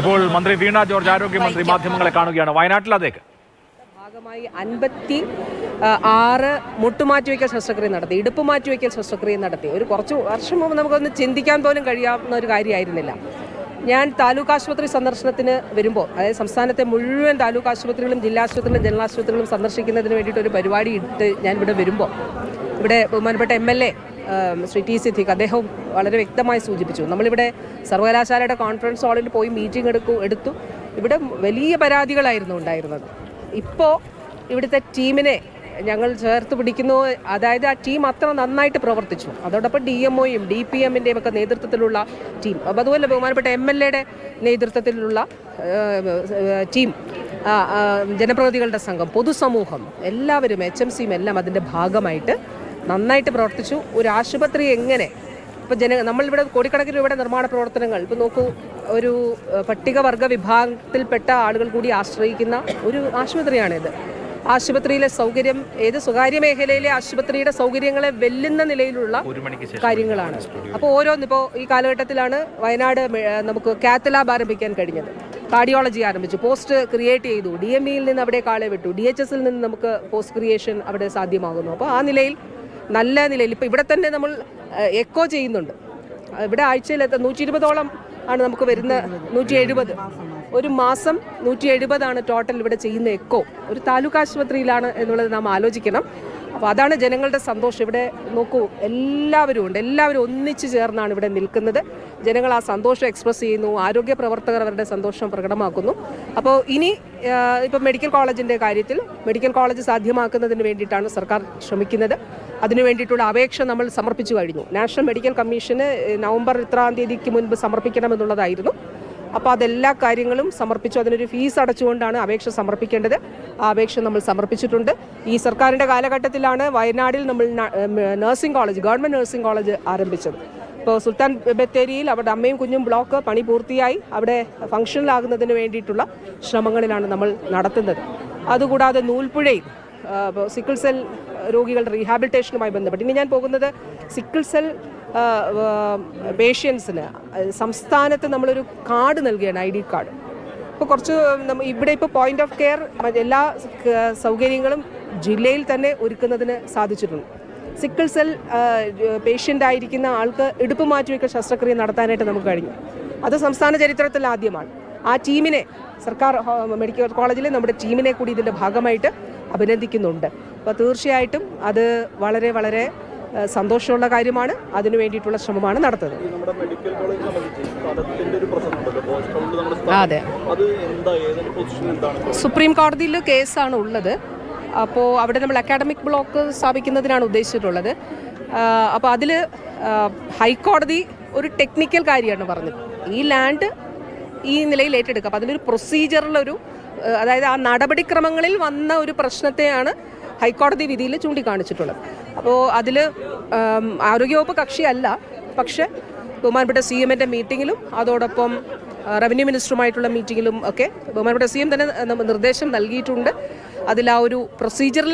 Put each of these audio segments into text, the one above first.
ഇപ്പോൾ മന്ത്രി വീണ ജോർജ് ആരോഗ്യമന്ത്രി മാധ്യമങ്ങളെ കാണുകയാണ്. വയനാട്ടിൽ അതേക്ക്. ഭാഗമായി അൻപത്തി ആറ് മുട്ടുമാറ്റിവയ്ക്കൽ ശസ്ത്രക്രിയ നടത്തി ഇടുപ്പ് മാറ്റിവയ്ക്കൽ ശസ്ത്രക്രിയ നടത്തി. ഒരു കുറച്ച് വർഷം മുമ്പ് നമുക്കൊന്ന് ചിന്തിക്കാൻ പോലും കഴിയാവുന്ന ഒരു കാര്യമായിരുന്നില്ല. ഞാൻ താലൂക്ക് ആശുപത്രി സന്ദർശനത്തിന് വരുമ്പോൾ അതായത് സംസ്ഥാനത്തെ മുഴുവൻ താലൂക്ക് ആശുപത്രികളും ജില്ലാ ആശുപത്രികളും ജനറൽ ആശുപത്രികളും സന്ദർശിക്കുന്നതിന് വേണ്ടിയിട്ട് ഒരു പരിപാടി ഇട്ട് ഞാൻ ഇവിടെ വരുമ്പോൾ ഇവിടെ ബഹുമാനപ്പെട്ട M L A Shri T Siddique അദ്ദേഹം വളരെ വ്യക്തമായി സൂചിപ്പിച്ചു. നമ്മളിവിടെ സർവകലാശാലയുടെ കോൺഫറൻസ് ഹാളിൽ പോയി മീറ്റിംഗ് എടുക്കൂ എടുത്തു. ഇവിടെ വലിയ പരാതികളായിരുന്നു ഉണ്ടായിരുന്നത്. ഇപ്പോൾ ഇവിടുത്തെ ടീമിനെ ഞങ്ങൾ ചേർത്ത് പിടിക്കുന്നു. അതായത് ആ ടീം അത്ര നന്നായിട്ട് പ്രവർത്തിച്ചു. അതോടൊപ്പം ഡി എം ഒയും ഡി പി എമ്മിന്റെയും ഒക്കെ നേതൃത്വത്തിലുള്ള ടീം അപ്പോൾ അതുപോലെ ബഹുമാനപ്പെട്ട എം എൽ എയുടെ നേതൃത്വത്തിലുള്ള ടീം ജനപ്രതിനിധികളുടെ സംഘം പൊതുസമൂഹം എല്ലാവരും എച്ച് എം സിയും എല്ലാം അതിന്റെ ഭാഗമായിട്ട് നന്നായിട്ട് പ്രവർത്തിച്ചു. ഒരു ആശുപത്രി എങ്ങനെ? ഇപ്പോൾ ജന നമ്മളിവിടെ കോടിക്കണക്കിന് രൂപയുടെ നിർമ്മാണ പ്രവർത്തനങ്ങൾ. ഇപ്പോൾ നോക്കൂ ഒരു പട്ടികവർഗ വിഭാഗത്തിൽപ്പെട്ട ആളുകൾ കൂടി ആശ്രയിക്കുന്ന ഒരു ആശുപത്രിയാണിത്. ആശുപത്രിയിലെ സൗകര്യം ഏത് സ്വകാര്യ മേഖലയിലെ ആശുപത്രിയുടെ സൗകര്യങ്ങളെ വെല്ലുന്ന നിലയിലുള്ള കാര്യങ്ങളാണ്. അപ്പോൾ ഓരോന്ന് ഇപ്പോൾ ഈ കാലഘട്ടത്തിലാണ് വയനാട് നമുക്ക് കാത്ത് ലാബ് ആരംഭിക്കാൻ കഴിഞ്ഞത്. കാർഡിയോളജി ആരംഭിച്ചു. പോസ്റ്റ് ക്രിയേറ്റ് ചെയ്തു. ഡി എം ഇയിൽ നിന്ന് അവിടെ കാളെ വിട്ടു. ഡി എച്ച് എസിൽ നിന്ന് നമുക്ക് പോസ്റ്റ് ക്രിയേഷൻ അവിടെ സാധ്യമാകുന്നു. അപ്പോൾ ആ നിലയിൽ നല്ല നിലയിൽ ഇപ്പോൾ ഇവിടെ തന്നെ നമ്മൾ എക്കോ ചെയ്യുന്നുണ്ട്. ഇവിടെ ആഴ്ചയിൽ നൂറ്റി ഇരുപതോളം ആണ് നമുക്ക് വരുന്ന നൂറ്റി എഴുപത് ഒരു മാസം നൂറ്റി എഴുപതാണ് ടോട്ടൽ ഇവിടെ ചെയ്യുന്ന എക്കോ ഒരു താലൂക്ക് ആശുപത്രിയിലാണ് എന്നുള്ളത് നാം ആലോചിക്കണം. അപ്പോൾ അതാണ് ജനങ്ങളുടെ സന്തോഷം. ഇവിടെ നോക്കൂ എല്ലാവരും ഉണ്ട്. എല്ലാവരും ഒന്നിച്ചു ചേർന്നാണ് ഇവിടെ നിൽക്കുന്നത്. ജനങ്ങൾ ആ സന്തോഷം എക്സ്പ്രസ് ചെയ്യുന്നു. ആരോഗ്യ പ്രവർത്തകർ അവരുടെ സന്തോഷം പ്രകടമാക്കുന്നു. അപ്പോൾ ഇനി ഇപ്പോൾ മെഡിക്കൽ കോളേജിന്റെ കാര്യത്തിൽ മെഡിക്കൽ കോളേജ് സാധ്യമാക്കുന്നതിന് വേണ്ടിയിട്ടാണ് സർക്കാർ ശ്രമിക്കുന്നത്. അതിനു വേണ്ടിയിട്ടുള്ള അപേക്ഷ നമ്മൾ സമർപ്പിച്ചു കഴിഞ്ഞു. നാഷണൽ മെഡിക്കൽ കമ്മീഷന് നവംബർ ഇത്രാം തീയതിക്ക് മുൻപ് സമർപ്പിക്കണമെന്നുള്ളതായിരുന്നു. അപ്പോൾ അതെല്ലാ കാര്യങ്ങളും സമർപ്പിച്ചു. അതിനൊരു ഫീസ് അടച്ചുകൊണ്ടാണ് അപേക്ഷ സമർപ്പിക്കേണ്ടത്. ആ അപേക്ഷ നമ്മൾ സമർപ്പിച്ചിട്ടുണ്ട്. ഈ സർക്കാരിന്റെ കാലഘട്ടത്തിലാണ് വയനാടിൽ നമ്മൾ nursing college government nursing college ആരംഭിച്ചത്. ഇപ്പോൾ സുൽത്താൻ ബത്തേരിയിൽ അവിടെ അമ്മയും കുഞ്ഞും ബ്ലോക്ക് പണി പൂർത്തിയായി. അവിടെ ഫംഗ്ഷനിലാകുന്നതിന് വേണ്ടിയിട്ടുള്ള ശ്രമങ്ങളിലാണ് നമ്മൾ നടത്തുന്നത്. അതുകൂടാതെ നൂൽപ്പുഴയിൽ സിക്കിൾ സെൽ രോഗികളുടെ റീഹാബിലിറ്റേഷനുമായി ബന്ധപ്പെട്ട് ഇനി ഞാൻ പോകുന്നത് സിക്കിൾ സെൽ പേഷ്യൻസിന് സംസ്ഥാനത്ത് നമ്മളൊരു കാർഡ് നൽകുകയാണ് ഐ ഡി കാർഡ്. ഇപ്പോൾ കുറച്ച് ഇവിടെ ഇപ്പോൾ പോയിന്റ് ഓഫ് കെയർ എല്ലാ സൗകര്യങ്ങളും ജില്ലയിൽ തന്നെ ഒരുക്കുന്നതിന് സാധിച്ചിട്ടുണ്ട്. സിക്കിൾ സെൽ പേഷ്യന്റ് ആയിരിക്കുന്ന ആൾക്ക് ഇടുപ്പ് മാറ്റിവെക്കൽ ശസ്ത്രക്രിയ നടത്താനായിട്ട് നമുക്ക് കഴിഞ്ഞു. അത് സംസ്ഥാന ചരിത്രത്തിൽ ആദ്യമാണ്. ആ ടീമിനെ സർക്കാർ മെഡിക്കൽ കോളേജിലെ നമ്മുടെ ടീമിനെ കൂടി ഇതിന്റെ ഭാഗമായിട്ട് അഭിനന്ദിക്കുന്നുണ്ട്. അപ്പോൾ തീർച്ചയായിട്ടും അത് വളരെ വളരെ സന്തോഷമുള്ള കാര്യമാണ്. അതിനു വേണ്ടിയിട്ടുള്ള ശ്രമമാണ് നടത്തുന്നത്. അതെ. സുപ്രീം കോടതിയിൽ കേസാണ് ഉള്ളത്. അപ്പോൾ അവിടെ നമ്മൾ അക്കാഡമിക് ബ്ലോക്ക് സ്ഥാപിക്കുന്നതിനാണ് ഉദ്ദേശിച്ചിട്ടുള്ളത്. അപ്പോൾ അതിൽ ഹൈക്കോടതി ഒരു ടെക്നിക്കൽ കാര്യമാണ് പറഞ്ഞത്. ഈ ലാൻഡ് ഈ നിലയിൽ ഏറ്റെടുക്കുക. അപ്പോൾ അതിലൊരു പ്രൊസീജിയറിലൊരു അതായത് ആ നടപടിക്രമങ്ങളിൽ വന്ന ഒരു പ്രശ്നത്തെയാണ് ഹൈക്കോടതി വിധിയിൽ ചൂണ്ടിക്കാണിച്ചിട്ടുള്ളത് അപ്പോൾ അതിൽ ആരോഗ്യവകുപ്പ് കക്ഷിയല്ല പക്ഷേ ബഹുമാനപ്പെട്ട സി എമ്മിന്റെ മീറ്റിങ്ങിലും അതോടൊപ്പം റവന്യൂ മിനിസ്റ്ററുമായിട്ടുള്ള മീറ്റിങ്ങിലും ഒക്കെ ബഹുമാനപ്പെട്ട സി എം തന്നെ നിർദ്ദേശം നൽകിയിട്ടുണ്ട്. അതിൽ ആ ഒരു പ്രൊസീജിയറൽ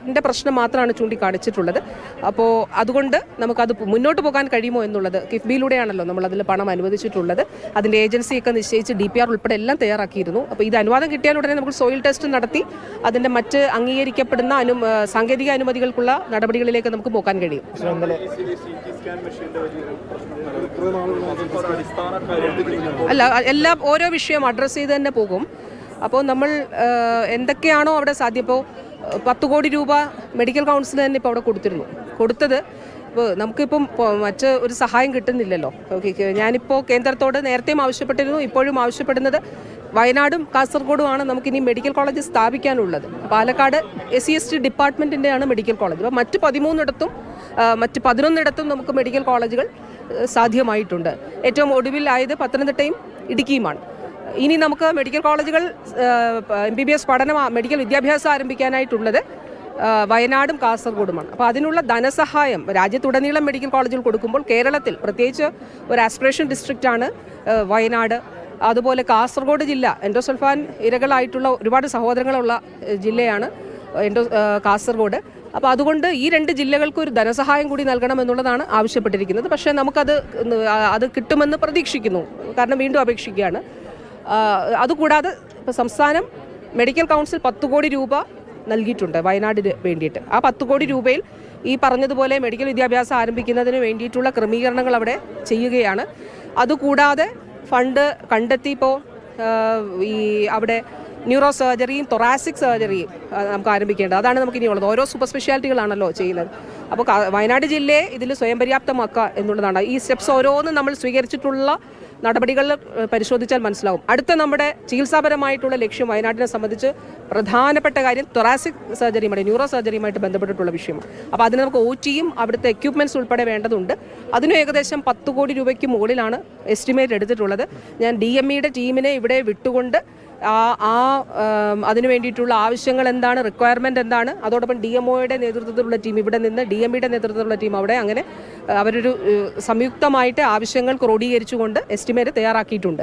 എററിന്റെ പ്രശ്നം മാത്രമാണ് ചൂണ്ടിക്കാണിച്ചിട്ടുള്ളത്. അപ്പോൾ അതുകൊണ്ട് നമുക്കത് മുന്നോട്ട് പോകാൻ കഴിയുമോ എന്നുള്ളത് കിഫ്ബിയിലൂടെയാണല്ലോ നമ്മൾ അതിൽ പണം അനുവദിച്ചിട്ടുള്ളത്. അതിന്റെ ഏജൻസിയൊക്കെ നിശ്ചയിച്ച് ഡി പി ആർ ഉൾപ്പെടെ എല്ലാം തയ്യാറാക്കിയിരുന്നു. അപ്പോൾ ഇത് അനുവാദം കിട്ടിയാൽ ഉടനെ നമുക്ക് സോയിൽ ടെസ്റ്റ് നടത്തി അതിന്റെ മറ്റ് അംഗീകരിക്കപ്പെടുന്ന അനു സാങ്കേതിക അനുമതികൾക്കുള്ള നടപടികളിലേക്ക് നമുക്ക് പോകാൻ കഴിയും. അല്ല എല്ലാം ഓരോ വിഷയം അഡ്രസ്സ് ചെയ്ത് തന്നെ പോകും. അപ്പോൾ നമ്മൾ എന്തൊക്കെയാണോ അവിടെ സാധ്യം. പത്ത് കോടി രൂപ മെഡിക്കൽ കൗൺസിൽ തന്നെ ഇപ്പോൾ അവിടെ കൊടുത്തിരുന്നു. കൊടുത്തത് ഇപ്പോൾ നമുക്കിപ്പം മറ്റ് ഒരു സഹായം കിട്ടുന്നില്ലല്ലോ. ഓക്കെ ഞാനിപ്പോൾ കേന്ദ്രത്തോട് നേരത്തെയും ആവശ്യപ്പെട്ടിരുന്നു ഇപ്പോഴും ആവശ്യപ്പെടുന്നത് വയനാടും കാസർഗോഡുമാണ് നമുക്കിനി medical college സ്ഥാപിക്കാനുള്ളത്. Palakkad S C S T ഡിപ്പാർട്ട്മെന്റിന്റെയാണ് medical college അപ്പോൾ മറ്റ് പതിമൂന്നിടത്തും മറ്റ് പതിനൊന്നിടത്തും നമുക്ക് മെഡിക്കൽ കോളേജുകൾ സാധ്യമായിട്ടുണ്ട്. ഏറ്റവും ഒടുവിലായത് പത്തനംതിട്ടയും ഇടുക്കിയുമാണ്. ഇനി നമുക്ക് മെഡിക്കൽ കോളേജുകൾ എം ബി ബി എസ് പഠനം മെഡിക്കൽ വിദ്യാഭ്യാസം ആരംഭിക്കാനായിട്ടുള്ളത് വയനാടും കാസർഗോഡുമാണ്. അപ്പോൾ അതിനുള്ള ധനസഹായം രാജ്യത്തുടനീളം മെഡിക്കൽ കോളേജിൽ കൊടുക്കുമ്പോൾ കേരളത്തിൽ പ്രത്യേകിച്ച് ഒരു ആസ്പിറേഷൻ ഡിസ്ട്രിക്റ്റാണ് വയനാട്. അതുപോലെ കാസർഗോഡ് ജില്ല എൻഡോസൾഫാൻ ഇരകളായിട്ടുള്ള ഒരുപാട് സഹോദരങ്ങളുള്ള ജില്ലയാണ് എൻഡോ കാസർഗോഡ്. അപ്പോൾ അതുകൊണ്ട് ഈ രണ്ട് ജില്ലകൾക്ക് ഒരു ധനസഹായം കൂടി നൽകണമെന്നുള്ളതാണ് ആവശ്യപ്പെട്ടിരിക്കുന്നത്. പക്ഷേ നമുക്കത് അത് കിട്ടുമെന്ന് പ്രതീക്ഷിക്കുന്നു. കാരണം വീണ്ടും അപേക്ഷിക്കുകയാണ്. അതുകൂടാതെ ഇപ്പോൾ സംസ്ഥാനം മെഡിക്കൽ കൗൺസിൽ പത്ത് കോടി രൂപ നൽകിയിട്ടുണ്ട് വയനാടിന് വേണ്ടിയിട്ട്. ആ പത്ത് കോടി രൂപയിൽ ഈ പറഞ്ഞതുപോലെ മെഡിക്കൽ വിദ്യാഭ്യാസം ആരംഭിക്കുന്നതിന് വേണ്ടിയിട്ടുള്ള ക്രമീകരണങ്ങൾ അവിടെ ചെയ്യുകയാണ്. അതുകൂടാതെ ഫണ്ട് കണ്ടെത്തി ഇപ്പോൾ ഈ അവിടെ ന്യൂറോ സർജറിയും തൊറാസിക് സർജറിയും നമുക്ക് ആരംഭിക്കേണ്ടത്. അതാണ് നമുക്ക് ഇനിയുള്ളത് ഓരോ സൂപ്പർ സ്പെഷ്യാലിറ്റികളാണല്ലോ ചെയ്യുന്നത്. അപ്പോൾ വയനാട് ജില്ലയെ ഇതിൽ സ്വയം പര്യാപ്തമാക്കുക എന്നുള്ളതാണ്. ഈ സ്റ്റെപ്സ് ഓരോന്നും നമ്മൾ സ്വീകരിച്ചിട്ടുള്ള നടപടികൾ പരിശോധിച്ചാൽ മനസ്സിലാവും. അടുത്ത നമ്മുടെ ചികിത്സാപരമായിട്ടുള്ള ലക്ഷ്യം വയനാട്ടിനെ സംബന്ധിച്ച് പ്രധാനപ്പെട്ട കാര്യം തൊറാസിക് സർജറിയുമായിട്ട് ന്യൂറോ സർജറിയുമായിട്ട് ബന്ധപ്പെട്ടിട്ടുള്ള വിഷയമാണ്. അപ്പോൾ അതിന് നമുക്ക് ഒ ടിയും അവിടുത്തെ എക്യുപ്മെന്റ്സ് ഉൾപ്പെടെ വേണ്ടതുണ്ട്. അതിനും ഏകദേശം പത്ത് കോടി രൂപയ്ക്ക് മുകളിലാണ് എസ്റ്റിമേറ്റ് എടുത്തിട്ടുള്ളത്. ഞാൻ ഡി എം ഇയുടെ ടീമിനെ ഇവിടെ വിട്ടുകൊണ്ട് ആ ആ അതിനു വേണ്ടിയിട്ടുള്ള ആവശ്യങ്ങൾ എന്താണ്? റിക്വയർമെന്റ് എന്താണ്? അതോടൊപ്പം ഡി എം ഒയുടെ നേതൃത്വത്തിലുള്ള ടീം ഇവിടെ നിന്ന് ഡി എം ഇയുടെ നേതൃത്വത്തിലുള്ള ടീം അവിടെ അങ്ങനെ അവരൊരു സംയുക്തമായിട്ട് ആവശ്യങ്ങൾ ക്രോഡീകരിച്ചുകൊണ്ട് എസ്റ്റിമേറ്റ് തയ്യാറാക്കിയിട്ടുണ്ട്.